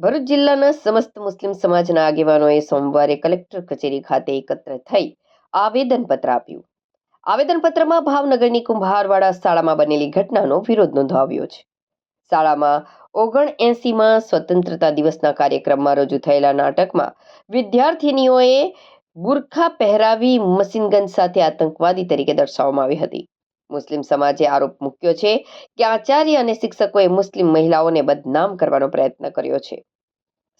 ભરૂચ જિલ્લાના સમસ્ત મુસ્લિમ સમાજના આગેવાનોએ સોમવારે કલેક્ટર કચેરી ખાતે એકત્ર થઈ આવેદનપત્ર આપ્યું. આવેદનપત્રમાં ભાવનગરની કુંભારવાડા શાળામાં બનેલી ઘટનાનો વિરોધ નોંધાવ્યો છે. શાળામાં ઓગણ એસીમાં સ્વતંત્રતા દિવસના કાર્યક્રમમાં રજૂ થયેલા નાટકમાં વિદ્યાર્થિનીઓએ બુરખા પહેરાવી મશીનગન સાથે આતંકવાદી તરીકે દર્શાવવામાં આવી હતી. મુસ્લિમ સમાજે આરોપ મૂક્યો છે કે આચાર્ય અને શિક્ષકોએ મુસ્લિમ મહિલાઓને બદનામ કરવાનો પ્રયત્ન કર્યો છે.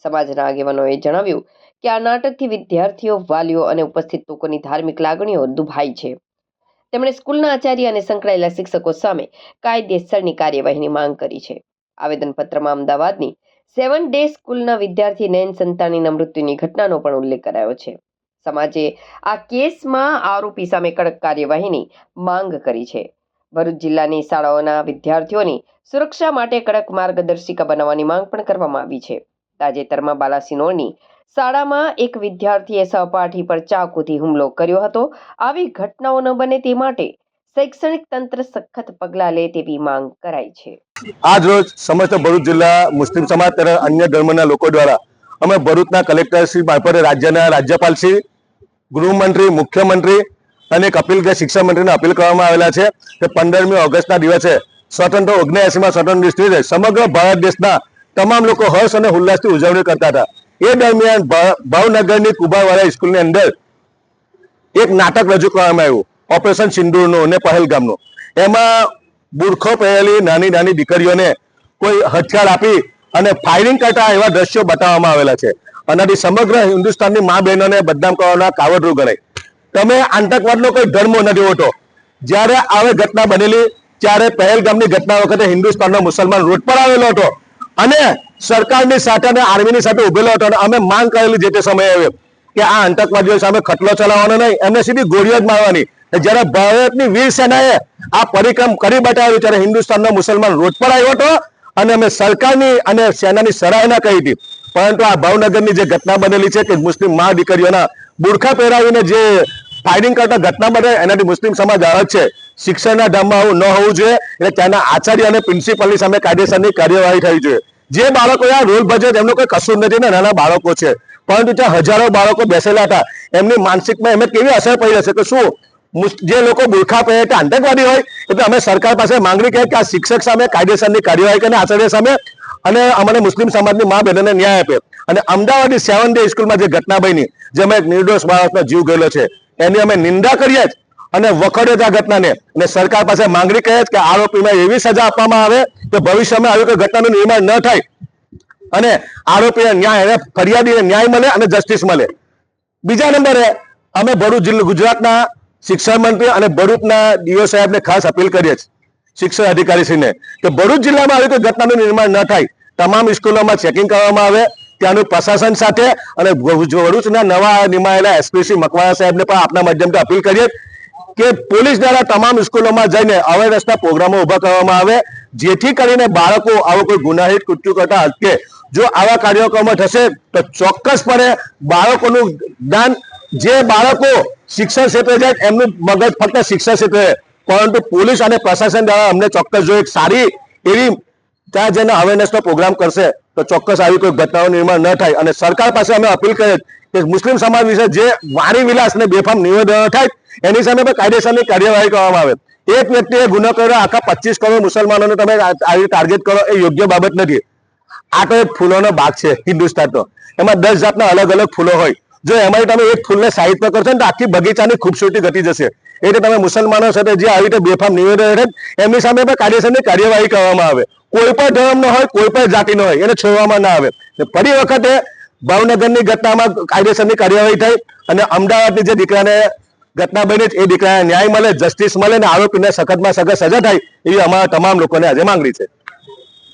સમાજના આગેવાનોએ જણાવ્યું કે આ નાટકથી વિદ્યાર્થીઓ, વાલીઓ અને ઉપસ્થિત લોકોની ધાર્મિક લાગણીઓ દુભાઈ છે. તેમણે સ્કૂલના આચાર્ય અને સંકળાયેલા શિક્ષકો સામે કાયદેસરની કાર્યવાહીની માંગ કરી છે. આવેદનપત્રમાં અમદાવાદની સેવન ડે સ્કૂલના વિદ્યાર્થી નયન સંતાનીના મૃત્યુની ઘટનાનો પણ ઉલ્લેખ કરાયો છે. સમાજે આ કેસમાં આરોપી સામે કડક કાર્યવાહીની માંગ કરી છે. ભરૂચ જિલ્લાની શાળાઓના વિદ્યાર્થીઓની સુરક્ષા માટે કડક માર્ગદર્શિકા બનાવવાની માંગ પણ કરવામાં આવી છે. તાજેતરમાં બાલાસિનોરની શાળામાં એક વિદ્યાર્થીએ સહપાઠી પર ચાકુથી હુમલો કર્યો હતો. આવી ઘટનાઓ ન બને તે માટે શૈક્ષણિક તંત્ર સખત પગલાં લે તેવી માંગ કરાઈ છે. આજ રોજ સમસ્ત ભરૂચ જિલ્લા મુસ્લિમ સમાજ તથા અન્ય ધર્મના લોકો દ્વારા અમે ભરૂચના કલેક્ટર શ્રી મારફતે રાજ્યના રાજ્યપાલ શ્રી, ગૃહમંત્રી, મુખ્યમંત્રી અને કપિલ કે શિક્ષણ મંત્રીને અપીલ કરવામાં આવેલા છે કે પંદરમી ઓગસ્ટના દિવસે સ્વતંત્ર ઓગણએસીમાં સ્વતંત્ર દિવસે સમગ્ર ભારત દેશના તમામ લોકો હર્ષ અને ઉલ્લાસથી ઉજવણી કરતા હતા. એ દરમિયાન ભાવનગરની કુબાવાળા સ્કૂલની અંદર એક નાટક રજૂ કરવામાં આવ્યું. ઓપરેશન સિંદૂરનું અને પહેલગામનું. એમાં બુરખો પહેરેલી નાની નાની દીકરીઓને કોઈ હથિયાર આપી અને ફાયરિંગ કરતા એવા દ્રશ્યો બતાવવામાં આવેલા છે. આનાથી સમગ્ર હિન્દુસ્તાનની મા બહેનોને બદનામ કરવાના કાવડરૂ ગણાય. તમે આતંકવાદનો કોઈ ધર્મ નથી હોતો. જ્યારે આવી ઘટના બનેલી, ત્યારે પહેલગામની ઘટના વખતે હિન્દુસ્તાનનો મુસલમાન રોડ પર આવેલો હતો. અને સરકારની સાથે અને આર્મીની સાથે ઉભેલો હતો અને અમે માંગ કરેલી જે તે સમયે આવ્યો કે આ આતંકવાદીઓ સામે ખટલો ચલાવવાનો નહીં એમને સીધી ગોળીઓ જ મારવાની. જ્યારે ભારતની વીર સેનાએ આ પરિક્રમ કરી બતાવ્યું, ત્યારે હિન્દુસ્તાનનો મુસલમાન રોડ પર આવ્યો હતો અને અમે સરકારની અને સેનાની સરાહના કરી હતી. પરંતુ આ ભાવનગરની જે ઘટના બનેલી છે કે મુસ્લિમ મા દીકરીઓના બુરખા પહેરાવીને જે ફાયરિંગ કરતા ઘટના બને, એનાથી મુસ્લિમ સમાજ અલગ છે. શિક્ષણના ધામમાં આવું ન હોવું જોઈએ એટલે ત્યાંના આચાર્ય અને પ્રિન્સિપલની સામે કાયદેસરની કાર્યવાહી થવી જોઈએ. જે બાળકો આ રોલ ભજે એમનો કોઈ કસૂર નથી ને નાના બાળકો છે. પરંતુ ત્યાં હજારો બાળકો બેસેલા હતા. એમની માનસિકમાં એમને કેવી અસર પડી હશે કે શું જે લોકો બુરખા પહેરે તે આતંકવાદી હોય, એટલે અમે સરકાર પાસે માંગણી કરી કે આ શિક્ષક સામે કાયદેસરની કાર્યવાહી કરીને આચાર્ય સામે અને અમને મુસ્લિમ સમાજની મા બહેનોને ન્યાય આપે. અને અમદાવાદની સેવન ડે સ્કૂલમાં જે ઘટના બની, જેમાં એક નિર્દોષ માણસનો જીવ ગયેલો છે, એની અમે નિંદા કરીએ જ અને વખોડે આ ઘટનાને. અને સરકાર પાસે માંગણી કરીએ કે આરોપીમાં એવી સજા આપવામાં આવે કે ભવિષ્યમાં આવી કોઈ ઘટનાનું નિર્માણ ન થાય. અને આરોપીને ન્યાય એને ફરિયાદીને ન્યાય મળે અને જસ્ટિસ મળે. બીજા નંબરે, અમે ભરૂચ જિલ્લા ગુજરાતના શિક્ષણ મંત્રી અને ભરૂચના ડીઓ સાહેબને ખાસ અપીલ કરીએ છીએ, શિક્ષણ અધિકારીશ્રીને, કે ભરૂચ જિલ્લામાં આવી કોઈ ઘટનાનું નિર્માણ ન થાય, તમામ સ્કૂલોમાં ચેકિંગ કરવામાં આવે, ત્યાંનું પ્રશાસન સાથે, અને ભરૂચ- ભરૂચના નવા નિમાયેલા એસપીસી મકવાણા સાહેબને પણ આપના માધ્યમથી અપીલ કરીએ કે પોલીસ દ્વારા તમામ સ્કૂલોમાં જઈને અવેરનેસના પ્રોગ્રામો ઊભા કરવામાં આવે, જેથી કરીને બાળકો આવો કોઈ ગુનાહિત કૃત્યુ કરતા અટકે. જો આવા કાર્યક્રમો થશે, તો ચોક્કસપણે બાળકોનું જ્ઞાન, જે બાળકો શિક્ષણ ક્ષેત્રે જાય એમનું મગજ ફક્ત શિક્ષણ ક્ષેત્રે પરંતુ પોલીસ અને પ્રશાસન દ્વારા અમને ચોક્કસ જો એક સારી એવી ત્યાં જઈને અવેરનેસનો પ્રોગ્રામ કરશે, તો ચોક્કસ આવી કોઈ ઘટનાઓ નિર્માણ ન થાય. અને સરકાર પાસે અમે અપીલ કરીએ કે મુસ્લિમ સમાજ વિશે જે વાણી વિલાસ અને બેફામ નિવેદનો થાય, એની સામે પણ કાયદેસરની કાર્યવાહી કરવામાં આવે. એક વ્યક્તિએ ગુનો કર્યો, આખા પચીસ કરોડ મુસલમાનોને તમે આવી ટાર્ગેટ કરો એ યોગ્ય બાબત નથી. આ તો એક ફૂલોનો બાગ છે હિન્દુસ્તાનનો. એમાં દસ જાતના અલગ અલગ ફૂલો હોય. જો એમાં તમે એક ફૂલને પર કરશો ને તો આખી બગીચાની ખૂબસૂરતી ઘટી જશે. એટલે તમે મુસલમાનો સાથે જે આવી રીતે બેફામ નિવેદન એમની સામે પણ કાયદેસરની કાર્યવાહી કરવામાં આવે. કોઈ પણ ધર્મનો હોય, કોઈ પણ જાતિનો હોય, એને છોડવામાં ના આવે. ફરી વખતે ભાવનગરની ઘટનામાં કાયદેસરની કાર્યવાહી થઈ અને અમદાવાદની જે દીકરાને ઘટના બની એ દીકરાને ન્યાય મળે જસ્ટિસ મળે ને આરોપીને સખતમાં સખત સજા થાય, એવી અમારા તમામ લોકોને આજે માંગણી છે.